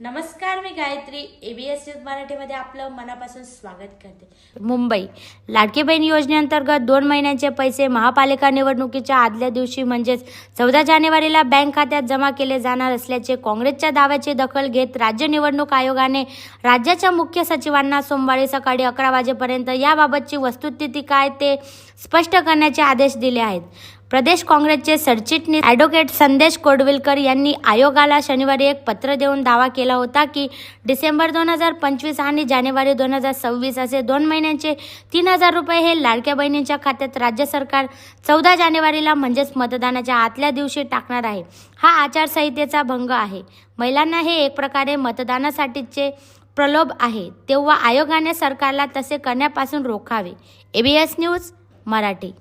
नमस्कार मी Gayatri. ABS news मराठीमध्ये आपलं मनापासून स्वागत करते. मुंबई. लाडकी बहीण योजनेअंतर्गत दोन महिन्यांचे पैसे महापालिका निवडणुकीच्या आदल्या दिवशी म्हणजेच चौदा जानेवारीला बँक खात्यात जमा केले जाणार असल्याचे काँग्रेसच्या दाव्याची दखल घेत राज्य निवडणूक आयोगाने राज्याच्या मुख्य सचिवांना सोमवारी सकाळी अकरा वाजेपर्यंत याबाबतची वस्तुस्थिती काय ते स्पष्ट करण्याचे आदेश दिले आहेत. प्रदेश काँग्रेसचे सरचिटणीस ॲडव्होकेट संदेश कोडविलकर यांनी आयोगाला शनिवारी एक पत्र देऊन दावा केला होता की डिसेंबर दोन हजार पंचवीस आणि जानेवारी दोन हजार सव्वीस असे दोन महिन्यांचे तीन हजार रुपये हे लाडक्या बहिणींच्या खात्यात राज्य सरकार चौदा जानेवारीला म्हणजेच मतदानाच्या आतल्या दिवशी टाकणार आहे. हा आचारसंहितेचा भंग आहे. महिलांना हे एक प्रकारे मतदानासाठीचे प्रलोभ आहे. तेव्हा आयोगाने सरकारला तसे करण्यापासून रोखावे. ABS news Marathi.